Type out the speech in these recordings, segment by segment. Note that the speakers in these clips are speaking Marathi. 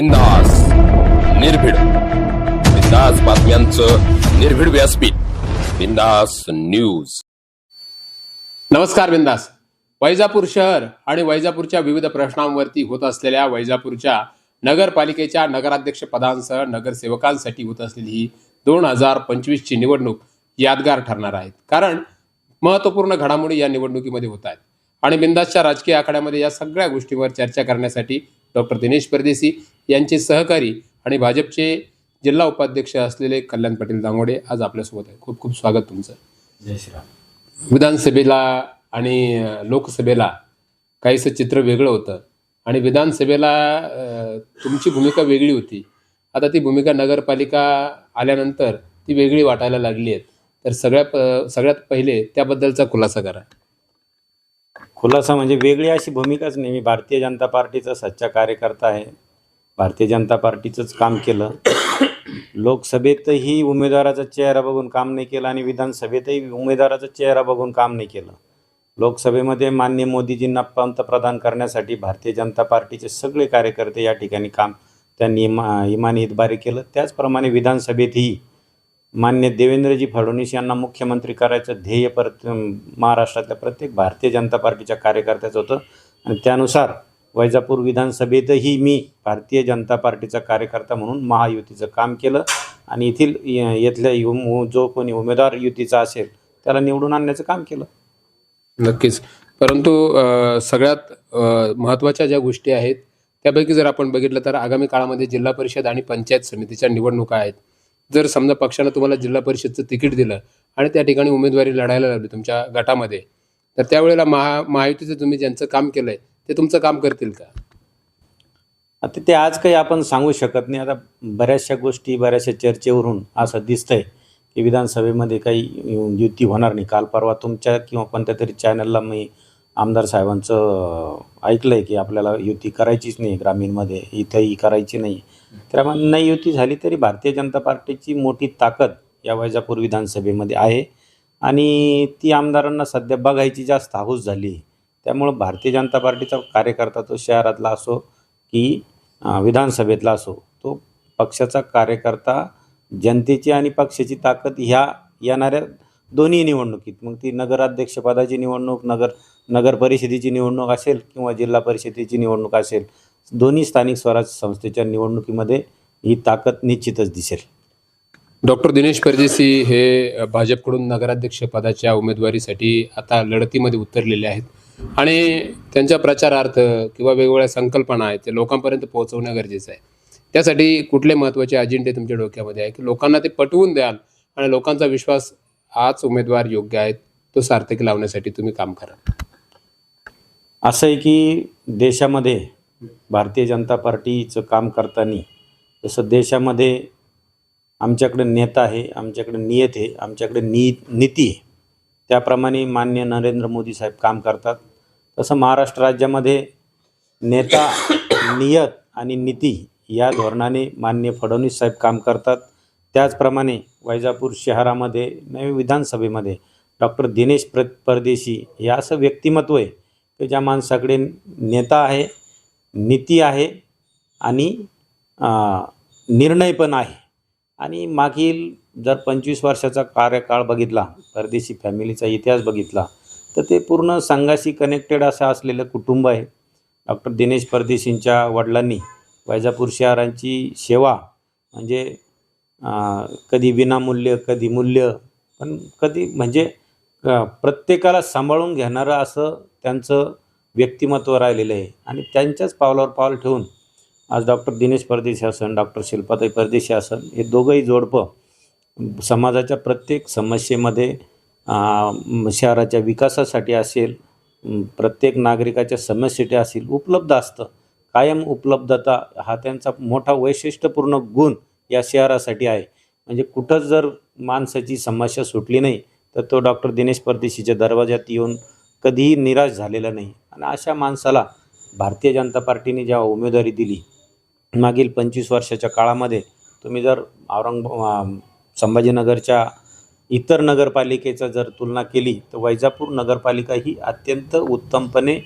बिंदास निर्भीड. बिंदास बातम्यांचं निर्भीड व्यासपीठ. बिंदास न्यूज. नमस्कार बिंदास. वैजापूर शहर आणि वैजापूरच्या विविध प्रश्नांवरती होत असलेल्या वैजापूरच्या नगरपालिकेच्या नगराध्यक्ष पदांसह नगरसेवकांसाठी होत असलेली ही दोन हजार पंचवीसची निवडणूक यादगार ठरणार आहेत. कारण महत्त्वपूर्ण घडामोडी या निवडणुकीमध्ये होत आहेत. आणि बिंदासच्या राजकीय आखाड्यामध्ये या सगळ्या गोष्टींवर चर्चा करण्यासाठी डॉक्टर दिनेश परदेशी यांचे सहकारी आणि भाजपचे जिल्हा उपाध्यक्ष असलेले कल्याण पाटील दांगोडे आज आपल्यासोबत आहे खूप खूप स्वागत तुमचं. जय श्रीराम. विधानसभेला आणि लोकसभेला काहीसं चित्र वेगळं होतं. आणि विधानसभेला तुमची भूमिका वेगळी होती. आता ती भूमिका नगरपालिका आल्यानंतर ती वेगळी वाटायला लागली आहे तर सगळ्या प सगळ्यात पहिले त्याबद्दलचा खुलासा करा. खुलासा म्हणजे वेगळी अशी भूमिकाच नाही. मी भारतीय जनता पार्टीचा सच्चा कार्यकर्ता आहे. भारतीय जनता पार्टीचंच काम केलं. लोकसभेतही उमेदवाराचा चेहरा बघून काम नाही केलं आणि विधानसभेतही उमेदवाराचा चेहरा बघून काम नाही केलं. लोकसभेमध्ये मान्य मोदीजींना पंतप्रधान करण्यासाठी भारतीय जनता पार्टीचे सगळे कार्यकर्ते या ठिकाणी काम त्यांनी इमा इमानी हितबारी केलं. त्याचप्रमाणे विधानसभेतही मान्य देवेंद्रजी फडणवीस यांना मुख्यमंत्री करायचं ध्येय परत महाराष्ट्रातल्या प्रत्येक भारतीय जनता पार्टीच्या कार्यकर्त्याचं होतं. आणि त्यानुसार वैजापूर विधानसभेतही मी भारतीय जनता पार्टीचा कार्यकर्ता म्हणून महायुतीचं काम केलं. आणि येथील य- येथल्या यु- जो कोणी उमेदवार युतीचा असेल त्याला निवडून आणण्याचं काम केलं. नक्कीच. परंतु सगळ्यात महत्त्वाच्या ज्या गोष्टी आहेत त्यापैकी जर आपण बघितलं तर आगामी काळामध्ये जिल्हा परिषद आणि पंचायत समितीच्या निवडणुका आहेत. जर समजा पक्षानं तुम्हाला जिल्हा परिषदचं तिकीट दिलं आणि त्या ठिकाणी उमेदवारी लढायला लागली तुमच्या गटामध्ये तर त्यावेळेला महा महायुतीचं तुम्ही ज्यांचं काम केलं आहे ते तुमचं काम करतील का? आता ते आज काही आपण सांगू शकत नाही. आता बऱ्याचशा गोष्टी बऱ्याचशा चर्चेवरून असं दिसतंय की विधानसभेमध्ये काही युती होणार नाही. काल परवा तुमच्या किंवा कोणत्या तरी चॅनलला मी आमदार साहेबांचं ऐकलं आहे की आपल्याला युती करायचीच नाही ग्रामीणमध्ये. इथंही करायची नाही. त्यामुळे नाही युती झाली तरी भारतीय जनता पार्टीची मोठी ताकद या वैजापूर विधानसभेमध्ये आहे. आणि ती आमदारांना सध्या बघायची जास्त हाऊस झाली आहे. त्यामुळं भारतीय जनता पार्टीचा कार्यकर्ता तो शहरातला असो की विधानसभेतला असो तो पक्षाचा कार्यकर्ता जनतेची आणि पक्षाची ताकद ह्या येणाऱ्या दोन्ही निवडणुकीत. मग ती नगराध्यक्षपदाची निवडणूक नगर नगर परिषदेची निवडणूक असेल किंवा जिल्हा परिषदेची निवडणूक असेल दोन्ही स्थानिक स्वराज्य संस्थेच्या निवडणुकीमध्ये ही ताकद निश्चितच दिसेल. डॉक्टर दिनेश परदेशी हे भाजपकडून नगराध्यक्ष पदाच्या उमेदवारीसाठी आता लढतीमध्ये उतरलेले आहेत. आणि त्यांच्या प्रचारार्थ किंवा वेगवेगळ्या संकल्पना आहेत ते लोकांपर्यंत पोहोचवणं गरजेचं आहे. त्यासाठी कुठले महत्त्वाचे अजेंडे तुमच्या डोक्यामध्ये आहे? की लोकांना ते पटवून द्याल आणि लोकांचा विश्वास हाच उमेदवार योग्य आहे तो सार्थकी लावण्यासाठी तुम्ही काम करा. असं आहे की देशामध्ये भारतीय जनता पार्टीचं काम करताना जसं देशामध्ये आमच्याकडे नेता आहे आमच्याकडे नियत आहे आमच्याकडे नी नीती आहे त्याप्रमाणे मान्य नरेंद्र मोदी साहेब काम करतात. तसं महाराष्ट्र राज्यामध्ये नेता नियत आणि नीती या धोरणाने मान्य फडणवीस साहेब काम करतात. त्याचप्रमाणे वैजापूर शहरामध्ये नवी विधानसभेमध्ये डॉक्टर दिनेश प्र परदेशी हे असं व्यक्तिमत्व आहे की ज्या माणसाकडे नेता आहे नीती आहे आणि निर्णय पण आहे. आणि मागील जर पंचवीस वर्षाचा कार्यकाळ बघितला परदेशी फॅमिलीचा इतिहास बघितला तर ते पूर्ण संघाशी कनेक्टेड असं असलेलं कुटुंब आहे. डॉक्टर दिनेश परदेशींच्या वडिलांनी वैजापूर शहरांची सेवा म्हणजे कधी विनामूल्य कधी मूल्य पण कधी म्हणजे प्रत्येकाला सांभाळून घेणारं असं त्यांचं व्यक्तिमत्व राहिलेलं आहे. आणि त्यांच्याच पावलावर पाऊल ठेवून आज डॉक्टर दिनेश परदेशी असन डॉक्टर शिल्पाताई परदेशी असन हे दोघंही जोडपं समाजाच्या प्रत्येक समस्येमध्ये शहराच्या विकासासाठी असेल प्रत्येक नागरिकाच्या समस्येसाठी असेल उपलब्ध असतं. कायम उपलब्धता हा त्यांचा मोठा वैशिष्ट्यपूर्ण गुण या शहरासाठी आहे. म्हणजे कुठंच जर माणसाची समस्या सुटली नाही तर तो डॉक्टर दिनेश परदेशीच्या दरवाज्यात येऊन कधीही निराश झालेला नाही. आणि अशा माणसाला भारतीय जनता पार्टीने जेव्हा उमेदवारी दिली मागील पंचवीस वर्षाच्या काळामध्ये तुम्ही जर औरंग संभाजीनगरच्या इतर नगरपालिकेचा जर तुलना केली तर वैजापूर नगरपालिका ही अत्यंत उत्तमपणे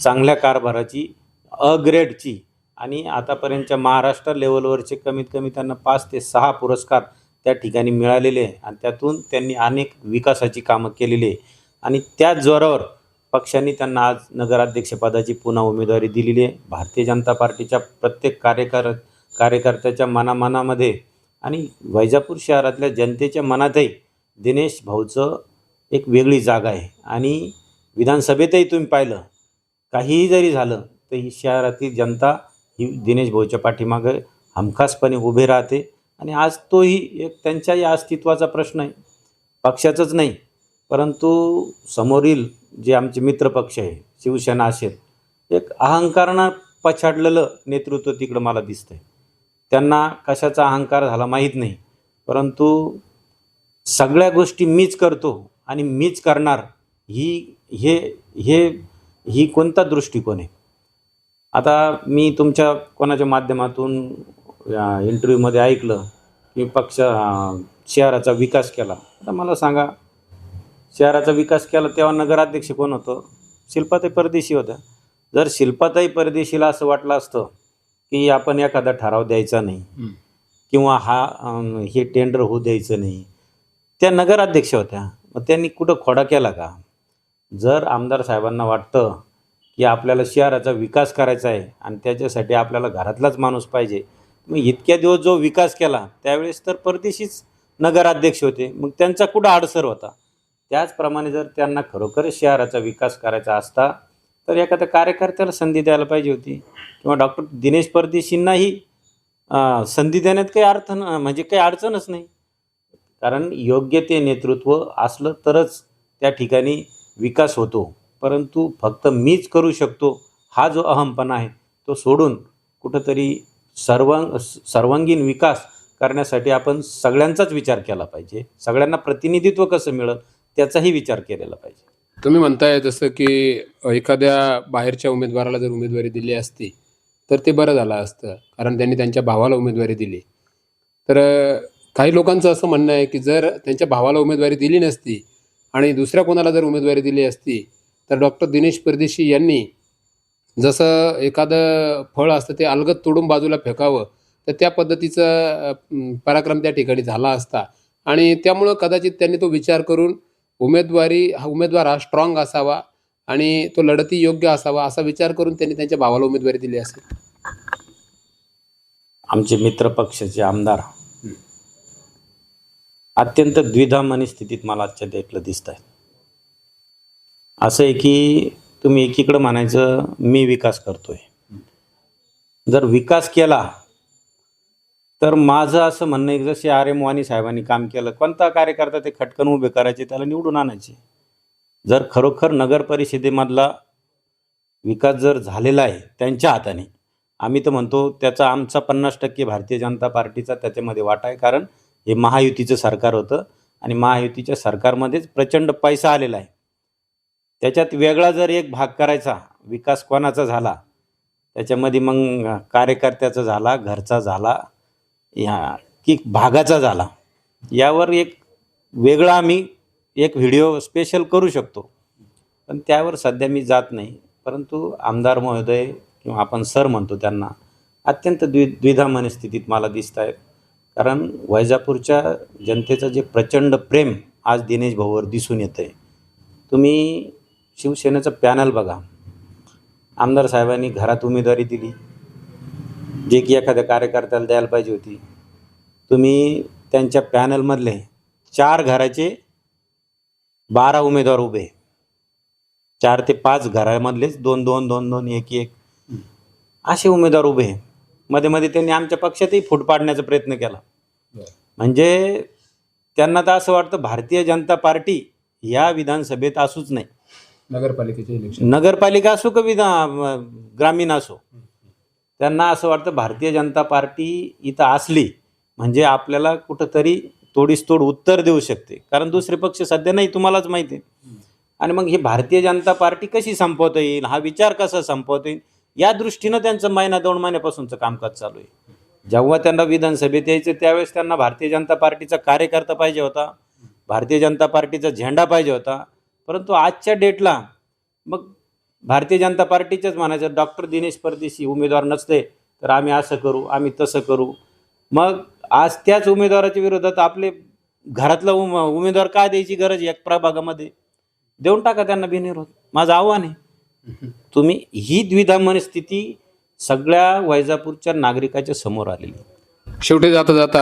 चांगल्या कारभाराची अ ग्रेडची आणि आतापर्यंतच्या महाराष्ट्र लेवलवरचे कमीत कमी त्यांना पाच ते सहा पुरस्कार त्या ठिकाणी मिळालेले आहे. आणि त्यातून त्यांनी अनेक विकासाची कामं केलेली आहे. आणि त्याच जोरावर पक्षांनी त्यांना आज नगराध्यक्षपदाची पुन्हा उमेदवारी दिलेली आहे. भारतीय जनता पार्टीच्या प्रत्येक कार्यकर कार्यकर्त्याच्या मनामनामध्ये आणि वैजापूर शहरातल्या जनतेच्या मनातही दिनेश भाऊचं एक वेगळी जागा आहे. आणि विधानसभेतही तुम्ही पाहिलं काहीही जरी झालं तर ही शहरातील जनता ही दिनेश भाऊच्या पाठीमागे हमखासपणे उभे राहते. आणि आज तोही एक त्यांच्याही अस्तित्वाचा प्रश्न आहे. पक्षाचंच नाही परंतु समोरील जे आमचे मित्रपक्ष आहे शिवसेना असेल एक अहंकारानं पछाडलेलं नेतृत्व तिकडं मला दिसतंय. त्यांना कशाचा अहंकार झाला माहीत नाही परंतु सगळ्या गोष्टी मीच करतो आणि मीच करणार ही हे हे ही कोणता दृष्टिकोन आहे? आता मी तुमच्या कोणाच्या माध्यमातून इंटरव्ह्यूमध्ये ऐकलं की पक्ष शहराचा विकास केला. आता मला सांगा शहराचा विकास केला तेव्हा नगराध्यक्ष कोण होतं? शिल्पाताई परदेशी होत्या. जर शिल्पाताई परदेशीला असं वाटलं असतं की आपण एखादा ठराव द्यायचा नाही. किंवा हा हे टेंडर होऊ द्यायचं नाही त्या नगराध्यक्ष होत्या. मग त्यांनी कुठं खोडा केला का? जर आमदार साहेबांना वाटतं की आपल्याला शहराचा विकास करायचा आहे आणि त्याच्यासाठी आपल्याला घरातलाच माणूस पाहिजे मग इतक्या दिवस जो विकास केला त्यावेळेस तर परदेशीच नगराध्यक्ष होते. मग त्यांचा कुठं अडसर होता? त्याचप्रमाणे जर त्यांना खरोखरच शहराचा विकास करायचा असता तर एखाद्या कार्यकर्त्याला संधी द्यायला पाहिजे होती. किंवा डॉक्टर दिनेश परदेशींनाही संधी देण्यात काही अर्थ न म्हणजे काही अडचणच नाही. कारण योग्य ते नेतृत्व असलं तरच त्या ठिकाणी विकास होतो. परंतु फक्त मीच करू शकतो हा जो अहमपणा आहे तो सोडून कुठंतरी सर्वांग सर्वांगीण विकास करण्यासाठी आपण सगळ्यांचाच विचार केला पाहिजे. सगळ्यांना प्रतिनिधित्व कसं मिळेल त्याचाही विचार केलेला पाहिजे. तुम्ही म्हणताय जसं की एखाद्या बाहेरच्या उमेदवाराला जर उमेदवारी दिली असती तर ते बरं झालं असतं कारण त्यांनी त्यांच्या भावाला उमेदवारी दिली. तर काही लोकांचं असं म्हणणं आहे की जर त्यांच्या भावाला उमेदवारी दिली नसती आणि दुसऱ्या कोणाला जर उमेदवारी दिली असती तर डॉक्टर दिनेश परदेशी यांनी जसं एखादं फळ असतं ते अलगद तोडून बाजूला फेकावं तर त्या पद्धतीचा पराक्रम त्या ठिकाणी झाला असता. आणि त्यामुळं कदाचित त्यांनी तो विचार करून उमेदवारी हा उमेदवार हा स्ट्रॉंग असावा आणि तो लढती योग्य असावा असा विचार करून त्यांनी त्यांच्या भावाला उमेदवारी दिली असेल. आमचे मित्र पक्षाचे आमदार अत्यंत द्विधा मनस्थितीत मला आजच्या डेटला दिसत आहेत. असं आहे की तुम्ही एकीकडं म्हणायचं मी विकास करतोय. जर विकास केला तर माझं असं म्हणणं आहे जसे आर एम वाणी साहेबांनी काम केलं कोणता कार्यकर्ता ते खटकन उभे करायचे त्याला निवडून आणायचे. जर खरोखर नगर परिषदेमधला विकास जर झालेला आहे त्यांच्या हाताने आम्ही तर म्हणतो त्याचा आमचा पन्नास टक्के भारतीय जनता पार्टीचा त्याच्यामध्ये वाटा आहे कारण हे महायुतीचं सरकार होतं आणि महायुतीच्या सरकारमध्येच प्रचंड पैसा आलेला आहे. त्याच्यात वेगळा जर एक भाग करायचा विकास कोणाचा झाला त्याच्यामध्ये मग कार्यकर्त्याचा झाला घरचा झाला या की भागाचा झाला. यावर एक वेगळा आम्ही एक व्हिडिओ स्पेशल करू शकतो. पण त्यावर सध्या मी जात नाही. परंतु आमदार महोदय किंवा आपण सर म्हणतो त्यांना अत्यंत द्वि द्विधा मनस्थितीत मला दिसत आहेत कारण वैजापूरच्या जनतेचं जे प्रचंड प्रेम आज दिनेश भाऊवर दिसून येतं आहे तुम्ही शिवसेनेचं पॅनल बघा. आमदार साहेबांनी घरात उमेदवारी दिली. जे की एखाद्या कार्यकर्त्याला द्यायला पाहिजे होती. तुम्ही त्यांच्या पॅनलमधले चार घराचे बारा उमेदवार उभे. चार ते पाच घरामधलेच दोन दोन दोन दोन एक एक असे उमेदवार उभे. मध्ये मध्ये त्यांनी आमच्या पक्षातही फूट पाडण्याचा प्रयत्न केला. म्हणजे त्यांना तर असं वाटतं भारतीय जनता पार्टी या विधानसभेत असूच नाही. नगरपालिकेचे इलेक्शन. नगरपालिका असो का विधा ग्रामीण असो. त्यांना असं वाटतं भारतीय जनता पार्टी इथं असली म्हणजे आपल्याला कुठंतरी तोडीस तोड उत्तर देऊ शकते. कारण दुसरे पक्ष सध्या नाही तुम्हालाच माहिती आहे. आणि मग ही भारतीय जनता पार्टी कशी संपवता येईल? हा विचार कसा संपवता येईल? या दृष्टीनं त्यांचं महिना दोन महिन्यापासूनचं कामकाज चालू आहे. जेव्हा त्यांना विधानसभेत यायचं त्यावेळेस त्यांना भारतीय जनता पार्टीचा कार्यकर्ता पाहिजे होता. भारतीय जनता पार्टीचा झेंडा पाहिजे होता. परंतु आजच्या डेटला मग भारतीय जनता पार्टीचेच म्हणायचं डॉक्टर दिनेश परदेशी उमेदवार नसते तर आम्ही असं करू आम्ही तसं करू. मग आज त्याच उमेदवाराच्या विरोधात आपले घरातला उम उमेदवार काय द्यायची गरज एक प्रभागामध्ये? देऊन टाका त्यांना बिनविरोध. माझं आव्हान आहे. तुम्ही ही द्विधा मनस्थिती सगळ्या वैजापूरच्या नागरिकाच्या समोर आलेली शेवटी जाता जाता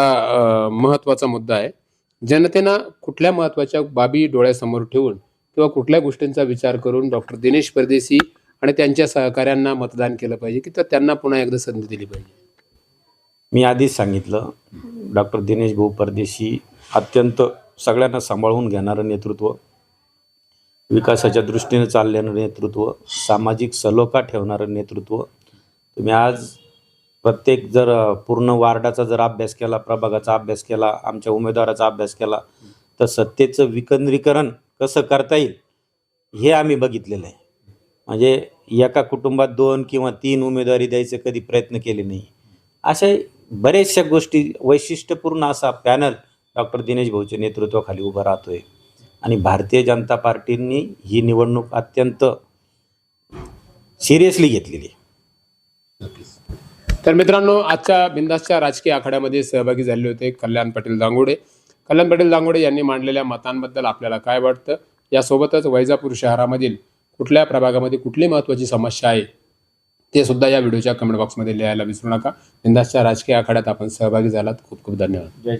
महत्त्वाचा महत्त्वाचा मुद्दा आहे. जनतेनं कुठल्या महत्त्वाच्या बाबी डोळ्यासमोर ठेवून किंवा कुठल्या गोष्टींचा विचार करून डॉक्टर दिनेश परदेशी आणि त्यांच्या सहकाऱ्यांना मतदान केलं पाहिजे की तर त्यांना पुन्हा एकदा संधी दिली पाहिजे? मी आधीच सांगितलं डॉक्टर दिनेश भाऊ परदेशी अत्यंत सगळ्यांना सांभाळून घेणारं नेतृत्व विकासाच्या दृष्टीने चाललेलं नेतृत्व सामाजिक सलोखा ठेवणारं नेतृत्व. तुम्ही आज प्रत्येक जर पूर्ण वार्डाचा जर अभ्यास केला प्रभागाचा अभ्यास केला आमच्या उमेदवाराचा अभ्यास केला तर सत्तेचं विकेंद्रीकरण कसं करता येईल हे आम्ही बघितलेलं आहे. म्हणजे एका कुटुंबात दोन किंवा तीन उमेदवारी द्यायचे कधी प्रयत्न केले नाही. अशा बऱ्याचशा गोष्टी वैशिष्ट्यपूर्ण असा पॅनल डॉक्टर दिनेश भाऊच्या नेतृत्वाखाली उभा राहतोय. आणि भारतीय जनता पार्टींनी ही निवडणूक अत्यंत सिरियसली घेतलेली तर मित्रांनो आजच्या बिंदासच्या राजकीय आखाड्यामध्ये सहभागी झाले होते कल्याण पाटील दांगोडे. कल्याण पाटील दांगोडे यांनी मांडलेल्या मतांबद्दल आपल्याला काय वाटतं? यासोबतच वैजापूर शहरामधील कुठल्या प्रभागामध्ये कुठली महत्त्वाची समस्या आहे? ते सुद्धा या व्हिडिओच्या कमेंट बॉक्समध्ये लिहायला विसरू नका. बिंदासच्या राजकीय आखाड्यात आपण सहभागी झालात. खूप खूप धन्यवाद. जय